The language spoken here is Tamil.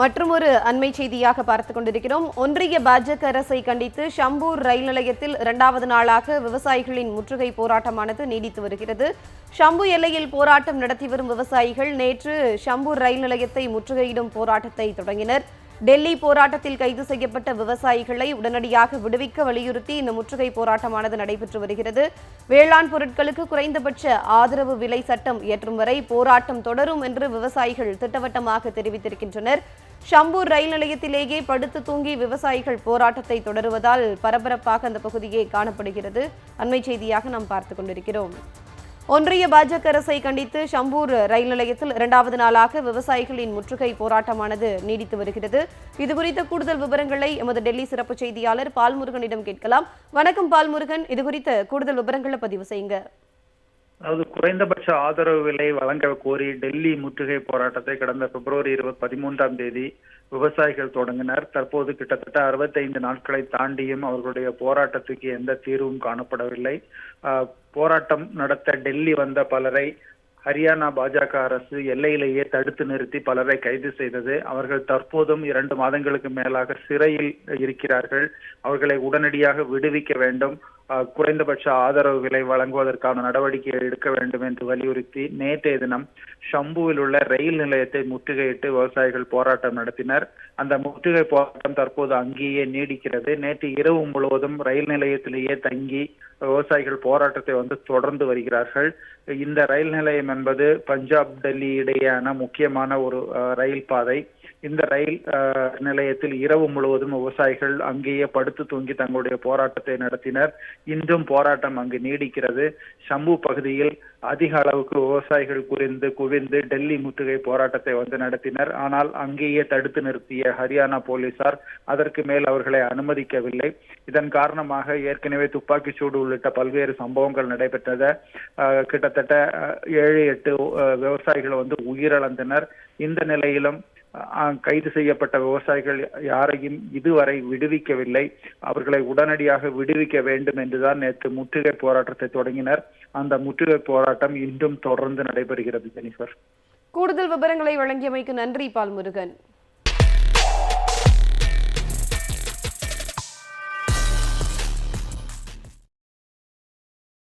மற்றும் ஒரு அண்மை செய்தியாக பார்த்துக் கொண்டிருக்கிறோம். ஒன்றிய பாஜக அரசை கண்டித்து ஷம்பூர் ரயில் நிலையத்தில் இரண்டாவது நாளாக விவசாயிகளின் முற்றுகை போராட்டமானது நீடித்து வருகிறது. ஷம்பு எல்லையில் போராட்டம் நடத்தி வரும் விவசாயிகள் நேற்று ஷம்பூர் ரயில் நிலையத்தை முற்றுகையிடும் போராட்டத்தை தொடங்கினர். டெல்லி போராட்டத்தில் கைது செய்யப்பட்ட விவசாயிகளை உடனடியாக விடுவிக்க வலியுறுத்தி இந்த முற்றுகை போராட்டமானது நடைபெற்று வருகிறது. வேளாண் பொருட்களுக்கு குறைந்தபட்ச ஆதரவு விலை சட்டம் இயற்றும் வரை போராட்டம் தொடரும் என்று விவசாயிகள் திட்டவட்டமாக தெரிவித்திருக்கின்றனர். ஷம்பூர் ரயில் நிலையத்திலேயே படுத்து தூங்கி விவசாயிகள் போராட்டத்தை தொடருவதால் பரபரப்பாக அந்த பகுதியே காணப்படுகிறது. அண்மை செய்தியாக நாம் பார்த்துக் கொண்டிருக்கிறோம். ஒன்றிய பாஜக அரசை கண்டித்து ஷம்பூர் ரயில் நிலையத்தில் இரண்டாவது நாளாக விவசாயிகளின் முற்றுகை போராட்டமானது நீடித்து வருகிறது. இதுகுறித்த கூடுதல் விவரங்களை எமது டெல்லி சிறப்பு செய்தியாளர் பால்முருகனிடம் கேட்கலாம். வணக்கம் பால்முருகன். இதுகுறித்த கூடுதல் விவரங்களை பதிவு செய்யுங்க. அதாவது குறைந்தபட்ச ஆதரவு விலை வழங்க கோரி டெல்லி முற்றுகை போராட்டத்தை கடந்த பிப்ரவரி இருபது பதிமூன்றாம் தேதி விவசாயிகள் தொடங்கினர். தற்போது கிட்டத்தட்ட அறுபத்தைந்து நாட்களை தாண்டியும் அவர்களுடைய போராட்டத்துக்கு எந்த தீர்வும் காணப்படவில்லை. ஆஹ், போராட்டம் நடத்த டெல்லி வந்த பலரை ஹரியானா பாஜக அரசு எல்லையிலேயே தடுத்து நிறுத்தி பலரை கைது செய்தது. அவர்கள் தற்போதும் இரண்டு மாதங்களுக்கு மேலாக சிறையில் இருக்கிறார்கள். அவர்களை உடனடியாக விடுவிக்க வேண்டும். குறைந்தபட்ச ஆதரவு விலை வழங்குவதற்கான நடவடிக்கை எடுக்க வேண்டும் என்று வலியுறுத்தி நேற்றைய தினம் ஷம்புவில் உள்ள ரயில் நிலையத்தை முற்றுகையிட்டு விவசாயிகள் போராட்டம் நடத்தினர். அந்த முற்றுகை போராட்டம் தற்போது அங்கேயே நீடிக்கிறது. நேற்று இரவு முழுவதும் ரயில் நிலையத்திலேயே தங்கி விவசாயிகள் போராட்டத்தை வந்து தொடர்ந்து வருகிறார்கள். இந்த ரயில் நிலையம் என்பது பஞ்சாப் டெல்லி இடையேயான முக்கியமான ஒரு அஹ், ரயில் பாதை. இந்த ரயில் நிலையத்தில் இரவு முழுவதும் விவசாயிகள் அங்கேயே படுத்து தூங்கி தங்களுடைய போராட்டத்தை நடத்தினர். இன்றும் போராட்டம் அங்கு நீடிக்கிறது. சம்பு பகுதியில் அதிக அளவுக்கு விவசாயிகள் குறிந்து குவிந்து டெல்லி முற்றுகை போராட்டத்தை வந்து நடத்தினர். ஆனால் அங்கேயே தடுத்து நிறுத்திய ஹரியானா போலீசார் அதற்கு மேல் அவர்களை அனுமதிக்கவில்லை. இதன் காரணமாக ஏற்கனவே துப்பாக்கி சூடு உள்ளிட்ட பல்வேறு சம்பவங்கள் நடைபெற்றத கிட்டத்தட்ட ஏழு எட்டு விவசாயிகள் வந்து உயிரிழந்தனர். இந்த நிலையிலும் கைது செய்யப்பட்ட விவசாயிகள் யாரையும் இதுவரை விடுவிக்கவில்லை. அவர்களை உடனடியாக விடுவிக்க வேண்டும் என்றுதான் நேற்று முற்றுகை போராட்டத்தை தொடங்கினர். அந்த முற்றுகை போராட்டம் இன்றும் தொடர்ந்து நடைபெறுகிறது ஜெனிஃபர். கூடுதல் விவரங்களை வழங்கியமைக்கு நன்றி பால்முருகன்.